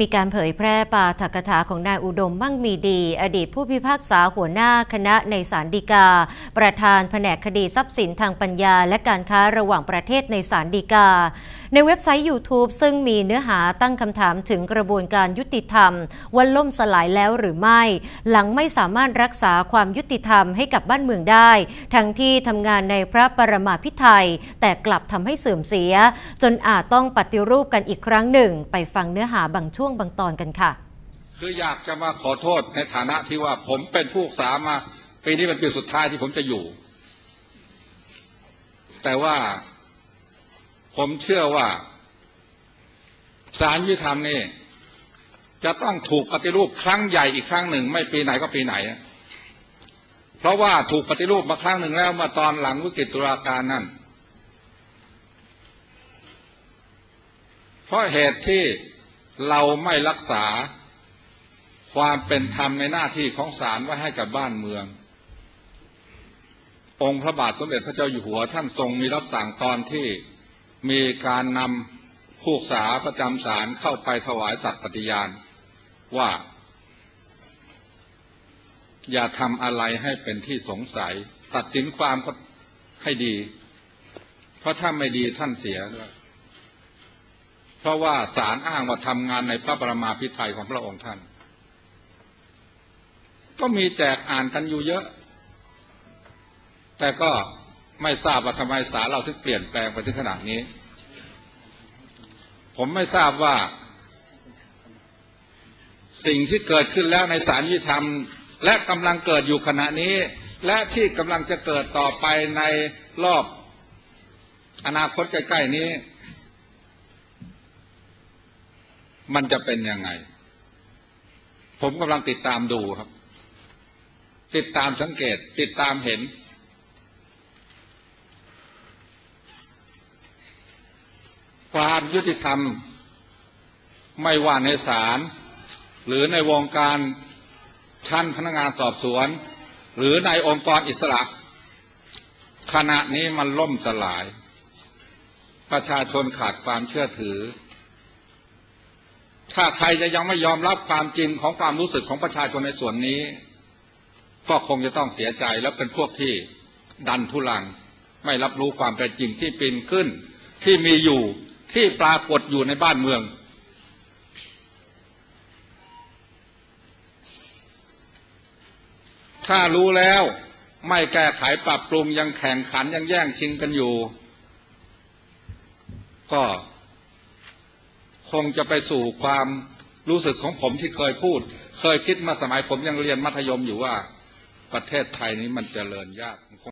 มีการเผยแพร่ปาฐกถาของนายอุดมมั่งมีดี อดีตผู้พิพากษาหัวหน้าคณะในศาลฎีกา ประธานแผนกคดีทรัพย์สินทางปัญญา และการค้าระหว่างประเทศในศาลฎีกา ในเว็บไซต์ YouTube ซึ่งมีเนื้อหาตั้งคำถามถึงกระบวนการยุติธรรมว่าล่มสลายแล้วหรือไม่ หลังไม่สามารถรักษาความยุติธรรมให้กับบ้านเมืองได้ ทั้งที่ทำงานในพระปรมาภิไธยแต่กลับทำให้เสื่อมเสีย จนอาจต้องปฏิรูปกันอีกครั้งหนึ่ง ไปฟังเนื้อหาบางช่วงบางตอนกันค่ะ คืออยากจะมาขอโทษในฐานะที่ว่าผมเป็นผู้ศึกษามาปีนี้เป็นปีสุดท้ายที่ผมจะอยู่ แต่ว่าผมเชื่อว่าสารยุติธรรมนี่จะต้องถูกปฏิรูปครั้งใหญ่อีกครั้งหนึ่ง ไม่ปีไหนก็ปีไหน เพราะว่าถูกปฏิรูปมาครั้งหนึ่งแล้วมาตอนหลังวิกฤตตุลาการนั่น เพราะเหตุที่ เราไม่รักษาความเป็นธรรมในหน้าที่ของศาลไว้ให้กับบ้านเมือง องค์พระบาทสมเด็จพระเจ้าอยู่หัวท่านทรงมีรับสั่งตอนที่มีการนำผู้ษาประจำศาลเข้าไปถวายสัตย์ปฏิญาณ ว่า อย่าทำอะไรให้เป็นที่สงสัย ตัดสินความให้ดี เพราะถ้าไม่ดีท่านเสีย ราะว่าศาลอ้างว่าทำงานในพระบรมาภิไธยของพระองค์ท่าน ก็มีแจกอ่านกันอยู่เยอะ แต่ก็ไม่ทราบว่าทำไมศาลเราถึงเปลี่ยนแปลงไปถึงขนาดนี้ ผมไม่ทราบว่า สิ่งที่เกิดขึ้นแล้วในศาลยุติธรรม และกำลังเกิดอยู่ขณะนี้ และที่กำลังจะเกิดต่อไปในรอบอนาคตใกล้ๆนี้ มันจะเป็นยังไง ผมกำลังติดตามดูครับ ติดตามสังเกต ติดตามเห็น ความยุติธรรม ไม่ว่าในศาลหรือในวงการชั้นพนักงานสอบสวน หรือในองค์กรอิสระ ขณะนี้มันล่มสลาย ประชาชนขาดความเชื่อถือ ถ้าใครจะยังไม่ยอมรับความจริงของความรู้สึกของประชาชนในส่วนนี้ ก็คงจะต้องเสียใจและเป็นพวกที่ดันทุลัง ไม่รับรู้ความเป็นจริงที่เป็นขึ้น ที่มีอยู่ที่ปรากฏอยู่ในบ้านเมือง ถ้ารู้แล้วไม่แก้ไขปรับปรุงยังแข่งขันยังแย่งชิงกันอยู่ ก็ งจะไปสู่ความรู้สึกของผมที่เคยพูด เคยคิดมาสมัยผมยังเรียนมัธยมอยู่ว่า ประเทศไทยนี้มันเจริญยาก